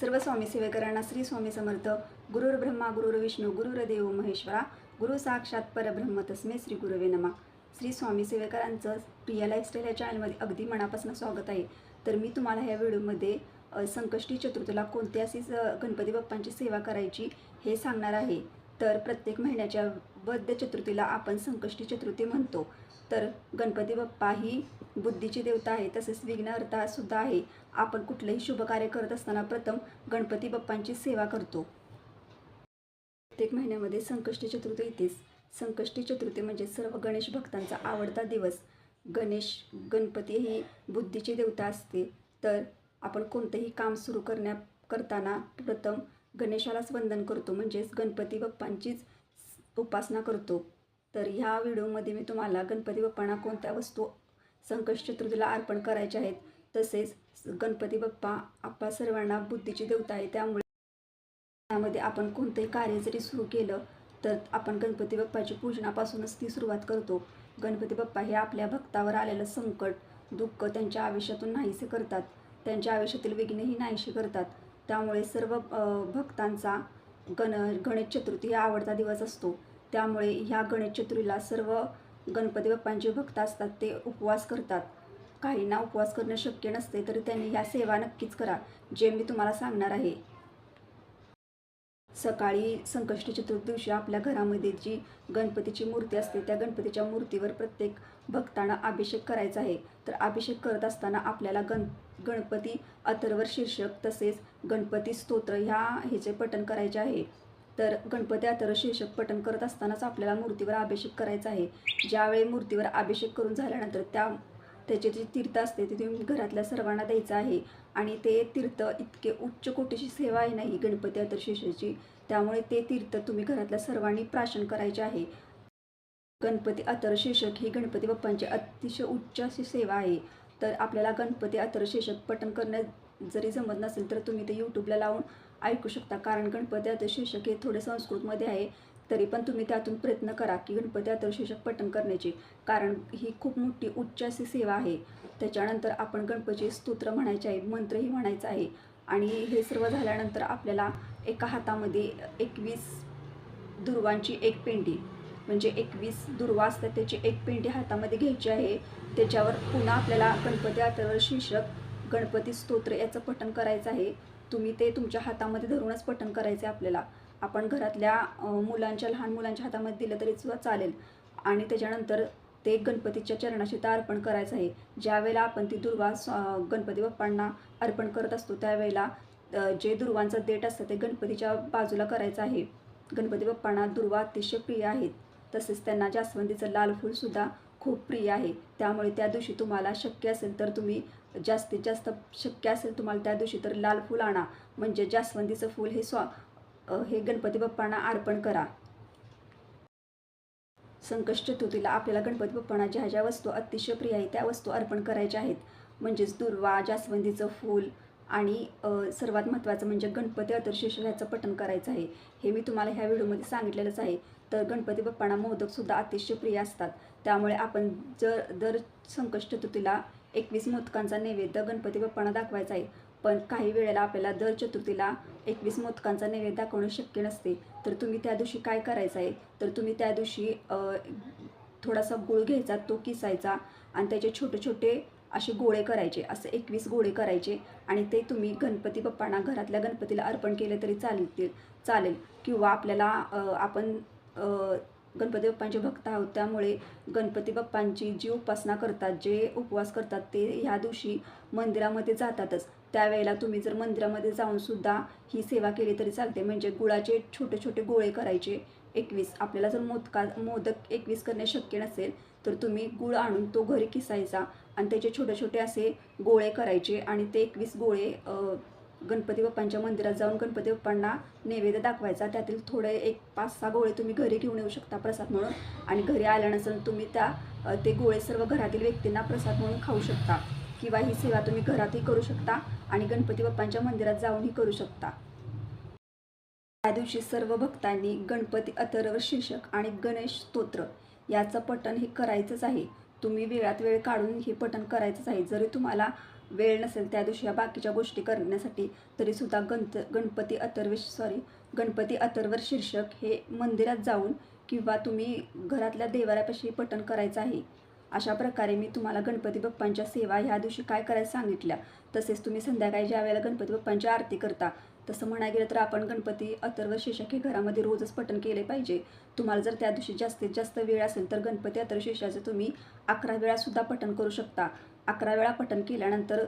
सर्व स्वामी सेवेकरांना श्री स्वामी समर्थ. गुरुर ब्रह्मा गुरुर विष्णू गुरुरदेव महेश्वरा. गुरु साक्षात परब्रह्म तस्मे श्री गुरुवे नमा. श्री स्वामी सेवेकरांचं प्रिया लाईफस्टाईल या चॅनलमध्ये अगदी मनापासून स्वागत आहे. तर मी तुम्हाला ह्या व्हिडिओमध्ये संकष्टी चतुर्थीला कोणत्या अशी स- गणपती बाप्पांची सेवा करायची हे सांगणार आहे. तर प्रत्येक महिन्याच्या वद्य चतुर्थीला आपण संकष्टी चतुर्थी म्हणतो. तर गणपती बाप्पा ही बुद्धीची देवता आहे तसेच विघ्नहर्ता सुद्धा आहे. आपण कुठलंही शुभ कार्य करत असताना प्रथम गणपती बाप्पांची सेवा करतो. प्रत्येक महिन्यामध्ये संकष्टी चतुर्थी येतेच. संकष्टी चतुर्थी म्हणजे सर्व गणेश भक्तांचा आवडता दिवस. गणेश गणपती ही बुद्धीची देवता असते. तर आपण कोणतंही काम सुरू करण्या करताना प्रथम गणेशालाच वंदन करतो म्हणजेच गणपती बाप्पांचीच उपासना करतो. तर ह्या व्हिडिओमध्ये मी तुम्हाला गणपती बाप्पांना कोणत्या वस्तू संकष्ट चतुर्थीला अर्पण करायचे आहेत. तसेच गणपती बाप्पा आप्पा सर्वांना बुद्धीची देवता आहे. त्यामुळे त्यामध्ये आपण कोणतंही कार्य जरी सुरू केलं तर आपण गणपती बाप्पाची पूजनापासूनच ती सुरुवात करतो. गणपती बाप्पा हे आपल्या भक्तावर आलेलं संकट दुःख त्यांच्या आयुष्यातून नाहीसे करतात. त्यांच्या आयुष्यातील विघ्नही नाहीसे करतात. त्यामुळे सर्व भक्तांचा गण गणेश चतुर्थी हा आवडता दिवस असतो. त्यामुळे ह्या गणेश चतुर्थीला सर्व गणपती बाप्पांचे भक्त असतात ते उपवास करतात. काहींना उपवास करणं शक्य नसते तरी त्यांनी ह्या सेवा नक्कीच करा जे मी तुम्हाला सांगणार आहे. सकाळी संकष्टी चतुर्दिवशी आपल्या घरामध्ये जी गणपतीची मूर्ती असते त्या गणपतीच्या मूर्तीवर प्रत्येक भक्तांना अभिषेक करायचा आहे. तर अभिषेक करत असताना आपल्याला गण गणपती अथर्वर शीर्षक तसेच गणपती स्तोत्र ह्या ह्याचे पठण करायचे आहे. तर गणपती अथर्व शीर्षक पठण करत असतानाच आपल्याला मूर्तीवर अभिषेक करायचा आहे. ज्यावेळी मूर्तीवर अभिषेक करून झाल्यानंतर त्या त्याचे जे तीर्थ असते ते तुम्ही घरातल्या सर्वांना द्यायचं आहे. आणि ते तीर्थ इतके उच्च कोटीची सेवा आहे नाही गणपती अथर्शीषची त्यामुळे ते तीर्थ तुम्ही घरातल्या सर्वांनी प्राशन करायचे आहे. गणपती अथर्शीषक ही गणपती बाप्पांची अतिशय उच्च अशी सेवा आहे. तर आपल्याला गणपती अथर्शीषक पठण करण्यात जरी जमत नसेल तर तुम्ही ते यूट्यूबला लावून ऐकू शकता. कारण गणपती अथर्शीषक हे थोडे संस्कृतमध्ये आहे तरी पण तुम्ही त्यातून प्रयत्न करा की गणपती अथर्शीषक पठण करण्याची. कारण ही खूप मोठी उच्च अशी सेवा आहे. त्याच्यानंतर आपण गणपती स्तोत्र म्हणायचे आहे मंत्रही म्हणायचा आहे. आणि हे सर्व झाल्यानंतर आपल्याला एका हातामध्ये एकवीस दुर्वांची एक पेंडी म्हणजे एकवीस दुर्वा असतात त्याची एक पेंडी हातामध्ये घ्यायची आहे. त्याच्यावर पुन्हा आपल्याला गणपती अथर्व शीर्षक गणपती स्तोत्र याचं पठण करायचं आहे. तुम्ही ते तुमच्या हातामध्ये धरूनच पठण करायचं आहे आपल्याला. आपण घरातल्या मुलांच्या लहान मुलांच्या हातामध्ये दिलं तरी सुद्धा चालेल. आणि त्याच्यानंतर ते गणपतीच्या चरणाशी ते अर्पण करायचं आहे. ज्यावेळेला आपण ती दुर्वा गणपती बाप्पांना अर्पण करत असतो त्यावेळेला जे दुर्वांचं देठ असतं ते गणपतीच्या बाजूला करायचं आहे. गणपती बाप्पांना दुर्वा अतिशय प्रिय आहेत. तसेच त्यांना जास्वंदीचं लाल फूलसुद्धा खूप प्रिय आहे. त्यामुळे त्या दिवशी तुम्हाला शक्य असेल तर तुम्ही जास्तीत जास्त शक्य असेल तुम्हाला त्या दिवशी तर लाल फूल आणा. म्हणजे जास्वंदीचं फूल हे स्वा हे गणपती बाप्पांना अर्पण करा. संकष्ट चतुर्थीला आपल्याला गणपती बाप्पांना ज्या ज्या वस्तू अतिशय प्रिय आहेत त्या वस्तू अर्पण करायच्या आहेत. म्हणजेच दुर्वा जास्वंदीचं फूल आणि सर्वात महत्त्वाचं म्हणजे गणपती अथर्शीष ह्याचं पठण करायचं आहे. हे मी तुम्हाला ह्या व्हिडिओमध्ये सांगितलेलंच आहे. तर गणपती बाप्पांना मोदकसुद्धा अतिशय प्रिय असतात. त्यामुळे आपण जर दर संकष्ट चतुर्थीला एकवीस मोदकांचा नैवेद्य गणपती बाप्पांना दाखवायचा आहे. पण काही वेळेला आपल्याला दर चतुर्थीला एकवीस मोदकांचा नैवेद्य दाखवणं शक्य नसते. तर तुम्ही त्या दिवशी काय करायचं आहे? तर तुम्ही त्या दिवशी थोडासा गुळ घ्यायचा तो किसायचा आणि त्याचे छोटे छोटे असे गोळे करायचे. असे एकवीस गोळे करायचे आणि ते तुम्ही गणपती बाप्पांना घरातल्या गणपतीला अर्पण केले तरी चालतील चालेल. किंवा आपल्याला आपण गणपती बाप्पांचे भक्त आहोत. त्यामुळे गणपती बाप्पांची जी उपासना करतात जे उपवास करतात ते ह्या दिवशी मंदिरामध्ये जातातच. त्यावेळेला तुम्ही जर मंदिरामध्ये जाऊनसुद्धा ही सेवा केली तरी चालते. म्हणजे गुळाचे छोटे छोटे गोळे करायचे एकवीस. आपल्याला जर मोदका मोदक एकवीस करणे शक्य नसेल तर तुम्ही गुळ आणून तो घरी किसायचा आणि त्याचे छोटे छोटे असे गोळे करायचे आणि ते एकवीस गोळे गणपती बाप्पांच्या मंदिरात जाऊन गणपती बाप्पांना नैवेद्य दाखवायचा. त्यातील थोडे एक पाच सहा गोळे तुम्ही घरी घेऊन येऊ शकता प्रसाद म्हणून. आणि घरी आल्यानंतर तुम्ही त्या ते गोळे सर्व घरातील व्यक्तींना प्रसाद म्हणून खाऊ शकता. किंवा ही सेवा तुम्ही घरातही करू शकता आणि गणपती बाप्पांच्या मंदिरात जाऊनही करू शकता. त्या दिवशी सर्व भक्तांनी गणपती अथर्व शीर्षक आणि गणेश स्तोत्र याचं पठण हे करायचंच आहे. तुम्ही वेळात वेळ काढून हे पठण करायचंच आहे. जरी तुम्हाला वेळ नसेल त्या दिवशी या बाकीच्या गोष्टी करण्यासाठी तरीसुद्धा गणत गणपती अथर्व सॉरी गणपती अथर्वर शीर्षक हे मंदिरात जाऊन किंवा तुम्ही घरातल्या देवाऱ्यापाशी पठण करायचं आहे. अशा प्रकारे मी तुम्हाला गणपती बाप्पांच्या सेवा ह्या दिवशी काय करायला सांगितल्या. तसेच तुम्ही संध्याकाळी ज्या वेळेला गणपती बाप्पांची आरती करता तसं म्हणायला गेलं तर आपण गणपती अथर्व शीर्षक हे घरामध्ये रोजच पठण केले पाहिजे. तुम्हाला जर त्या दिवशी जास्तीत जास्त वेळ असेल तर गणपती अथर्व शीर्षाचं तुम्ही अकरा वेळासुद्धा पठण करू शकता. अकरा वेळा पठण केल्यानंतर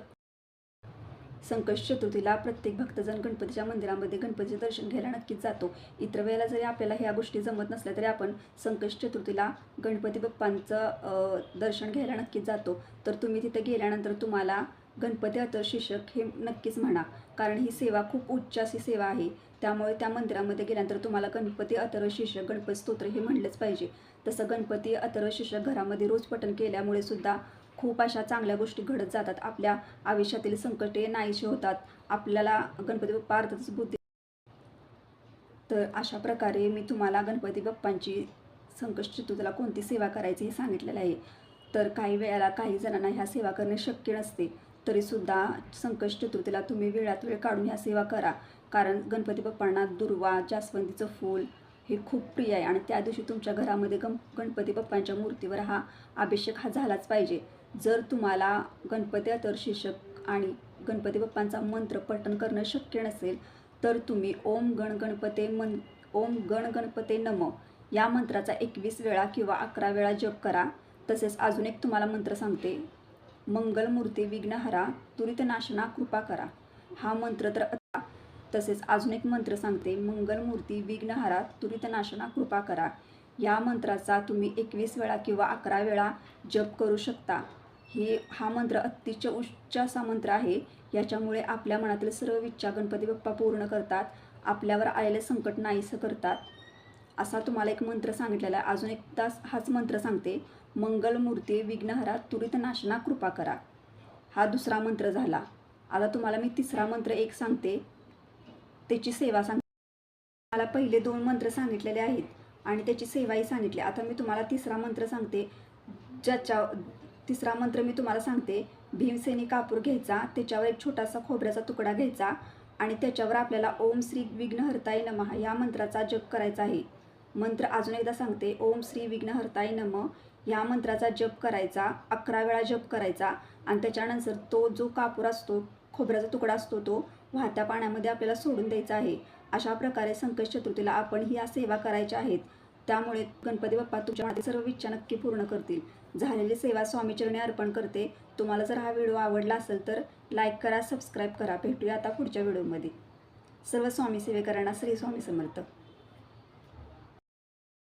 संकष्ट चतुर्थीला प्रत्येक भक्तजण गणपतीच्या मंदिरामध्ये गणपतीचे दर्शन घ्यायला नक्कीच जातो. इतर वेळेला जरी आपल्याला ह्या गोष्टी जमत नसल्या तरी आपण संकष्ट चतुर्थीला गणपती बाप्पांचं दर्शन घ्यायला नक्कीच जातो. तर तुम्ही तिथे गेल्यानंतर तुम्हाला गणपती अथर शीर्षक हे नक्कीच म्हणा. कारण ही सेवा खूप उच्च अशी सेवा आहे. त्यामुळे त्या मंदिरामध्ये गेल्यानंतर तुम्हाला गणपती अतर शीर्षक गणपती स्तोत्र हे म्हणलंच पाहिजे. तसं गणपती अतर शिषक घरामध्ये रोज पठण केल्यामुळे सुद्धा खूप अशा चांगल्या गोष्टी घडत जातात. आपल्या आयुष्यातील संकटे नाहीशी होतात. आपल्याला गणपती बाप्पा अर्थातच बुद्धी तर अशा प्रकारे मी तुम्हाला गणपती बाप्पांची संकष्ट चतुर्थीला कोणती सेवा करायची हे सांगितलेलं आहे. तर काही वेळेला काही जणांना ह्या सेवा करणे शक्य नसते. तरीसुद्धा संकष्ट चतुर्थीला तुम्ही वेळात वेळ काढून ह्या सेवा करा. कारण गणपती बाप्पांना दुर्वा जास्वंदीचं फूल हे खूप प्रिय आहे. आणि त्या दिवशी तुमच्या घरामध्ये गण गणपती बाप्पांच्या मूर्तीवर हा अभिषेक हा झालाच पाहिजे. जर तुम्हाला गणपती तर शीर्षक आणि गणपती बाप्पांचा मंत्र पठण करणं शक्य नसेल तर तुम्ही ओम गण गणपते मन ओम गण गणपते नम या मंत्राचा एकवीस वेळा किंवा अकरा वेळा जप करा. तसेच अजून एक तुम्हाला मंत्र सांगते. मंगलमूर्ती विघ्नहरा तुरितनाशना कृपा करा. हा मंत्र तर तसेच अजून एक मंत्र सांगते. मंगलमूर्ती विघ्नहरा तुरितनाशना कृपा करा. या मंत्राचा तुम्ही एकवीस वेळा किंवा अकरा वेळा जप करू शकता. हे हा मंत्र अतिशय उच्च असा मंत्र आहे. याच्यामुळे आपल्या मनातील सर्व इच्छा गणपती बाप्पा पूर्ण करतात. आपल्यावर आलेले संकट नाहीसं करतात. असा तुम्हाला एक मंत्र सांगितलेला आहे. अजून तास हाच मंत्र सांगते. मंगलमूर्ती विघ्नहरा तुरित नाशना कृपा करा. हा दुसरा मंत्र झाला. आता तुम्हाला मी तिसरा मंत्र एक सांगते. त्याची सेवा सांग मला पहिले दोन मंत्र सांगितलेले आहेत आणि त्याची सेवाही सांगितली. आता मी तुम्हाला तिसरा मंत्र सांगते. ज्याच्या तिसरा मंत्र मी तुम्हाला सांगते. भीमसेनी कापूर घ्यायचा त्याच्यावर एक छोटासा खोबऱ्याचा तुकडा घ्यायचा आणि त्याच्यावर आपल्याला ओम श्री विघ्नहर्ताय नमः या मंत्राचा जप करायचा आहे. मंत्र अजून एकदा सांगते. ओम श्री विघ्नहर्ताय नम या मंत्राचा जप करायचा अकरा वेळा जप करायचा आणि त्याच्यानंतर तो जो कापूर असतो खोबऱ्याचा तुकडा असतो तो वाहत्या पाण्यामध्ये आपल्याला सोडून द्यायचा आहे. अशा प्रकारे संकष्ट चतुर्थीला आपण ही या सेवा करायच्या आहेत त्यामुळे गणपती बाप्पा तुमच्या मनातील सर्व इच्छा नक्की पूर्ण करतील. झालेली सेवा स्वामीचरणी अर्पण करते. तुम्हाला जर हा व्हिडिओ आवडला असेल तर लाईक करा सबस्क्राईब करा. भेटूया आता पुढच्या व्हिडिओमध्ये. सर्व स्वामी सेवेकरांना श्री स्वामी समर्थ.